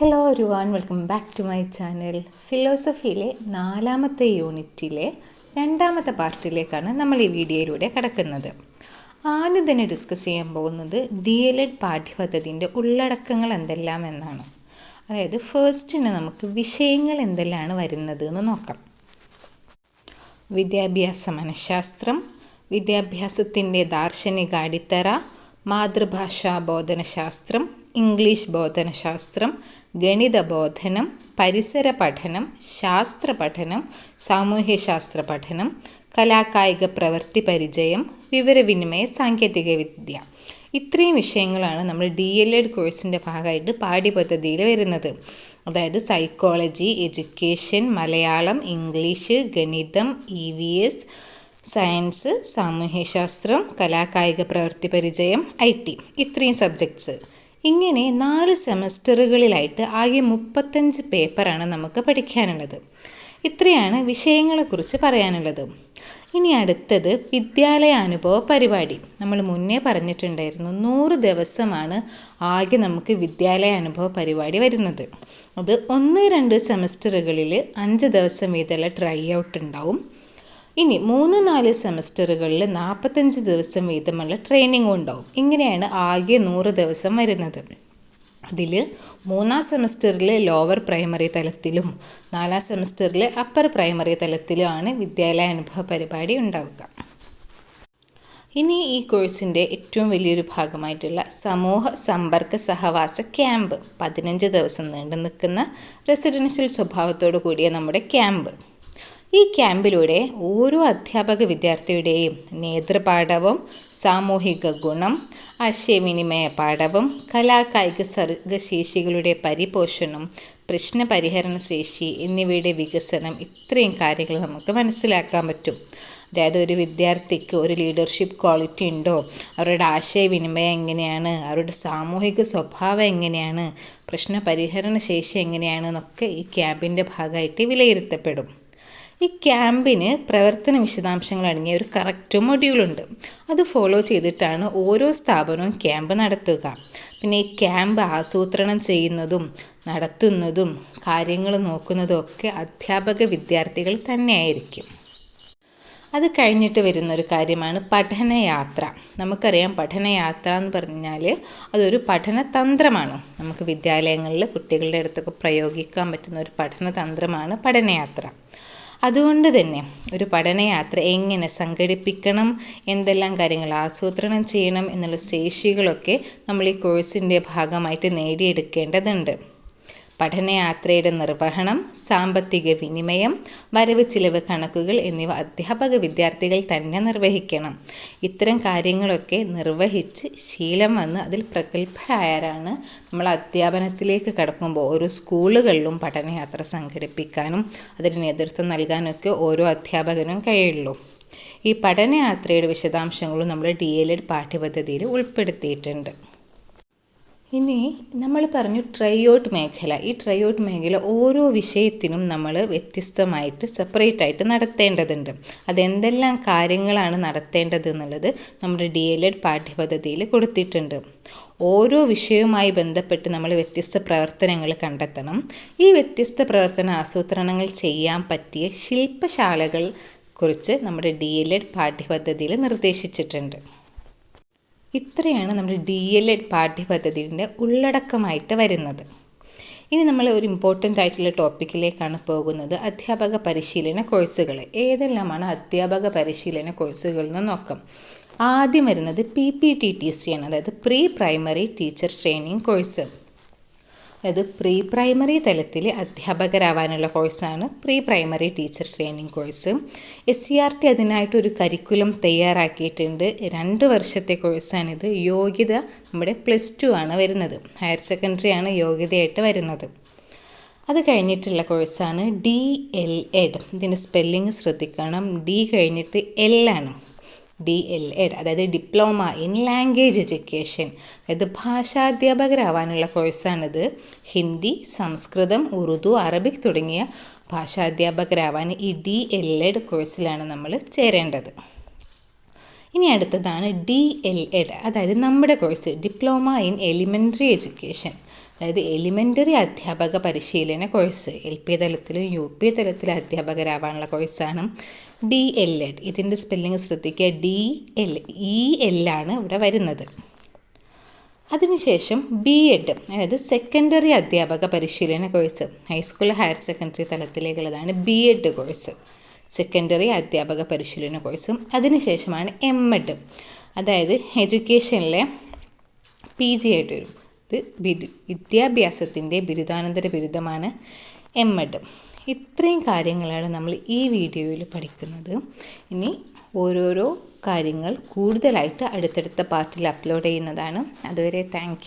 Hello ഒരു one welcome back to my channel ഫിലോസഫിയിലെ നാലാമത്തെ യൂണിറ്റിലെ രണ്ടാമത്തെ പാർട്ടിലേക്കാണ് നമ്മൾ ഈ വീഡിയോയിലൂടെ കടക്കുന്നത്. ആദ്യം തന്നെ ഡിസ്കസ് ചെയ്യാൻ പോകുന്നത് ഡി എൽ എഡ് പാഠ്യപദ്ധതിന്റെ ഉള്ളടക്കങ്ങൾ എന്തെല്ലാം എന്നാണ്. അതായത് ഫേസ്റ്റിന് നമുക്ക് വിഷയങ്ങൾ എന്തെല്ലാമാണ് വരുന്നത് എന്ന് നോക്കാം. വിദ്യാഭ്യാസ മനഃശാസ്ത്രം വിദ്യാഭ്യാസത്തിന്റെ ദാർശനിക അടിത്തറ മാതൃഭാഷാ ബോധനശാസ്ത്രം ഇംഗ്ലീഷ് ബോധനശാസ്ത്രം ഗണിത ബോധനം പരിസര പഠനം ശാസ്ത്ര പഠനം സാമൂഹ്യശാസ്ത്ര പഠനം കലാകായിക പ്രവൃത്തി പരിചയം വിവരവിനിമയ സാങ്കേതിക വിദ്യ. ഇത്രയും വിഷയങ്ങളാണ് നമ്മൾ ഡി എൽ എഡ് കോഴ്സിന്റെ ഭാഗമായിട്ട് പാഠ്യപദ്ധതിയിൽ വരുന്നത്. അതായത് സൈക്കോളജി എഡ്യൂക്കേഷൻ മലയാളം ഇംഗ്ലീഷ് ഗണിതം ഇ വി എസ് സയൻസ് സാമൂഹ്യശാസ്ത്രം കലാകായിക പ്രവൃത്തി പരിചയം ഐ ടി. ഇത്രയും സബ്ജക്ട്സ്. ഇങ്ങനെ നാല് സെമസ്റ്ററുകളിലായിട്ട് ആകെ മുപ്പത്തഞ്ച് പേപ്പറാണ് നമുക്ക് പഠിക്കാനുള്ളത്. ഇത്രയാണ് വിഷയങ്ങളെക്കുറിച്ച് പറയാനുള്ളത്. ഇനി അടുത്തത് വിദ്യാലയ അനുഭവ പരിപാടി. നമ്മൾ മുന്നേ പറഞ്ഞിട്ടുണ്ടായിരുന്നു നൂറ് ദിവസമാണ് ആകെ നമുക്ക് വിദ്യാലയ അനുഭവ പരിപാടി വരുന്നത്. അത് ഒന്ന് രണ്ട് സെമസ്റ്ററുകളിൽ അഞ്ച് ദിവസം വീതമുള്ള ട്രൈ ഔട്ട് ഉണ്ടാവും. ഇനി മൂന്ന് നാല് സെമസ്റ്ററുകളിൽ നാൽപ്പത്തഞ്ച് ദിവസം വീതമുള്ള ട്രെയിനിങ് ഉണ്ടാവും. ഇങ്ങനെയാണ് ആകെ നൂറ് ദിവസം വരുന്നത്. അതിൽ മൂന്നാം സെമസ്റ്ററിൽ ലോവർ പ്രൈമറി തലത്തിലും നാലാം സെമസ്റ്ററിൽ അപ്പർ പ്രൈമറി തലത്തിലുമാണ് വിദ്യാലയ അനുഭവ പരിപാടി ഉണ്ടാവുക. ഇനി ഈ കോഴ്സിന്റെ ഏറ്റവും വലിയൊരു ഭാഗമായിട്ടുള്ള സമൂഹ സമ്പർക്ക സഹവാസ ക്യാമ്പ് പതിനഞ്ച് ദിവസം നീണ്ടു നിൽക്കുന്ന റെസിഡൻഷ്യൽ സ്വഭാവത്തോടു കൂടിയ നമ്മുടെ ക്യാമ്പ് ഈ ക്യാമ്പിലൂടെ ഓരോ അധ്യാപക വിദ്യാർത്ഥിയുടെയും നേതൃപാഠവും സാമൂഹിക ഗുണം ആശയവിനിമയ പാഠവും കലാകായിക സർഗശേഷികളുടെ പരിപോഷണം പ്രശ്നപരിഹരണ ശേഷി എന്നിവയുടെ വികസനം ഇത്രയും കാര്യങ്ങൾ നമുക്ക് മനസ്സിലാക്കാൻ പറ്റും. അതായത് ഒരു വിദ്യാർത്ഥിക്ക് ഒരു ലീഡർഷിപ്പ് ക്വാളിറ്റി ഉണ്ടോ? അവരുടെ ആശയവിനിമയം എങ്ങനെയാണ്? അവരുടെ സാമൂഹിക സ്വഭാവം എങ്ങനെയാണ്? പ്രശ്നപരിഹരണ ശേഷി എങ്ങനെയാണ്? എന്നൊക്കെ ഈ ക്യാമ്പിന്റെ ഭാഗമായിട്ട് വിലയിരുത്തപ്പെടും. ഈ ക്യാമ്പിന് പ്രവർത്തന വിശദാംശങ്ങൾ അടങ്ങിയ ഒരു കറക്റ്റ് മൊഡ്യൂളുണ്ട് അത് ഫോളോ ചെയ്തിട്ടാണ് ഓരോ സ്ഥാപനവും ക്യാമ്പ് നടത്തുക. പിന്നെ ഈ ക്യാമ്പ് ആസൂത്രണം ചെയ്യുന്നതും നടത്തുന്നതും കാര്യങ്ങൾ നോക്കുന്നതും ഒക്കെ അധ്യാപക വിദ്യാർത്ഥികൾ തന്നെയായിരിക്കും. അത് കഴിഞ്ഞിട്ട് വരുന്ന ഒരു കാര്യമാണ് പഠനയാത്ര. നമുക്കറിയാം പഠനയാത്ര എന്ന് പറഞ്ഞാൽ അതൊരു പഠനതന്ത്രമാണ്. നമുക്ക് വിദ്യാലയങ്ങളിൽ കുട്ടികളുടെ അടുത്തൊക്കെ പ്രയോഗിക്കാൻ പറ്റുന്ന ഒരു പഠനതന്ത്രമാണ് പഠനയാത്ര. അതുകൊണ്ട് തന്നെ ഒരു പഠനയാത്ര എങ്ങനെ സംഘടിപ്പിക്കണം എന്തെല്ലാം കാര്യങ്ങൾ ആസൂത്രണം ചെയ്യണം എന്നുള്ള ശേഷികളൊക്കെ നമ്മൾ ഈ കോഴ്സിന്റെ ഭാഗമായിട്ട് നേടിയെടുക്കേണ്ടതുണ്ട്. പഠനയാത്രയുടെ നിർവഹണം സാമ്പത്തിക വിനിമയം വരവ് ചിലവ് കണക്കുകൾ എന്നിവ അധ്യാപക വിദ്യാർത്ഥികൾ തന്നെ നിർവഹിക്കണം. ഇത്തരം കാര്യങ്ങളൊക്കെ നിർവഹിച്ച് ശീലം വന്ന് അതിൽ പ്രഗത്ഭരായവരാണ് നമ്മൾ അധ്യാപനത്തിലേക്ക് കടക്കുമ്പോൾ ഓരോ സ്കൂളുകളിലും പഠനയാത്ര സംഘടിപ്പിക്കാനും അതിന് നേതൃത്വം നൽകാനൊക്കെ ഓരോ അധ്യാപകനും കഴിയുള്ളൂ. ഈ പഠനയാത്രയുടെ വിശദാംശങ്ങളും നമ്മൾ ഡി എൽ എഡ് പാഠ്യപദ്ധതിയിൽ ഉൾപ്പെടുത്തിയിട്ടുണ്ട്. ഇനി നമ്മൾ പറഞ്ഞു ട്രയോട്ട് മേഖല. ഈ ട്രയോട്ട് മേഖല ഓരോ വിഷയത്തിനും നമ്മൾ വ്യത്യസ്തമായിട്ട് സെപ്പറേറ്റ് ആയിട്ട് നടത്തേണ്ടതുണ്ട്. അതെന്തെല്ലാം കാര്യങ്ങളാണ് നടത്തേണ്ടത് എന്നുള്ളത് നമ്മുടെ ഡി എൽ എഡ് പാഠ്യപദ്ധതിയിൽ കൊടുത്തിട്ടുണ്ട്. ഓരോ വിഷയവുമായി ബന്ധപ്പെട്ട് നമ്മൾ വ്യത്യസ്ത പ്രവർത്തനങ്ങൾ കണ്ടെത്തണം. ഈ വ്യത്യസ്ത പ്രവർത്തന ആസൂത്രണങ്ങൾ ചെയ്യാൻ പറ്റിയ ശില്പശാലകൾ കുറിച്ച് നമ്മുടെ ഡി എൽ എഡ് പാഠ്യപദ്ധതിയിൽ നിർദ്ദേശിച്ചിട്ടുണ്ട്. ഇത്രയാണ് നമ്മുടെ ഡി എൽ എഡ് പാഠ്യപദ്ധതിന്റെ ഉള്ളടക്കമായിട്ട് വരുന്നത്. ഇനി നമ്മൾ ഒരു ഇമ്പോർട്ടന്റ് ആയിട്ടുള്ള ടോപ്പിക്കിലേക്കാണ് പോകുന്നത്. അധ്യാപക പരിശീലന കോഴ്സുകൾ ഏതെല്ലാമാണ് അധ്യാപക പരിശീലന കോഴ്സുകൾ എന്ന് നോക്കാം? ആദ്യം വരുന്നത് P P T T C ആണ്. അതായത് pre primary teacher training course അതായത് പ്രീ പ്രൈമറി തലത്തിൽ അധ്യാപകരാവാനുള്ള കോഴ്സാണ് pre primary teacher training course S C R T അതിനായിട്ടൊരു curriculum തയ്യാറാക്കിയിട്ടുണ്ട്. രണ്ട് വർഷത്തെ കോഴ്സാണിത് യോഗ്യത നമ്മുടെ പ്ലസ് ടു ആണ് വരുന്നത്. ഹയർ സെക്കൻഡറി ആണ് യോഗ്യതയായിട്ട് വരുന്നത്. അത് കഴിഞ്ഞിട്ടുള്ള കോഴ്സാണ് ഡി എൽ എഡ് ഇതിന്റെ സ്പെല്ലിങ് ശ്രദ്ധിക്കണം. ഡി കഴിഞ്ഞിട്ട് എൽ ആണ്. ഡി എൽ എഡ് അതായത് ഡിപ്ലോമ ഇൻ ലാംഗ്വേജ് എഡ്യൂക്കേഷൻ. അതായത് ഭാഷാധ്യാപകരാവാനുള്ള കോഴ്സാണിത്. ഹിന്ദി സംസ്കൃതം ഉറുദു അറബിക് തുടങ്ങിയ ഭാഷാധ്യാപകരാവാൻ ഈ ഡി എൽ എഡ് കോഴ്സിലാണ് നമ്മൾ ചേരേണ്ടത്. ഇനി അടുത്തതാണ് ഡി എൽ എഡ് അതായത് നമ്മുടെ course diploma in elementary education. അതായത് എലിമെന്ററി അധ്യാപക പരിശീലന കോഴ്സ് എൽ പി തലത്തിലും യു പി തലത്തിലും അധ്യാപകരാവാനുള്ള കോഴ്സാണ് ഡി എൽ എഡ് ഇതിന്റെ സ്പെല്ലിംഗ് ശ്രദ്ധിക്കുക. ഡി എൽ ഇ എല്ലാണ് ഇവിടെ വരുന്നത്. അതിനുശേഷം ബി എഡ് അതായത് സെക്കൻഡറി അധ്യാപക പരിശീലന course high school higher secondary തലത്തിലേക്കുള്ളതാണ് B Ed course secondary അധ്യാപക പരിശീലന കോഴ്സും അതിനുശേഷമാണ് എം എഡ് അതായത് എഡ്യൂക്കേഷനിലെ പി ജി ആയിട്ട് വരും. ഇത് ബിരു വിദ്യാഭ്യാസത്തിന്റെ ബിരുദാനന്തര ബിരുദമാണ് എം എഡ് ഇത്രയും കാര്യങ്ങളാണ് നമ്മൾ ഈ വീഡിയോയിൽ പഠിക്കുന്നത്. ഇനി ഓരോരോ കാര്യങ്ങൾ കൂടുതലായിട്ട് അടുത്തടുത്ത പാർട്ടിൽ അപ്ലോഡ് ചെയ്യുന്നതാണ്. അതുവരെ താങ്ക്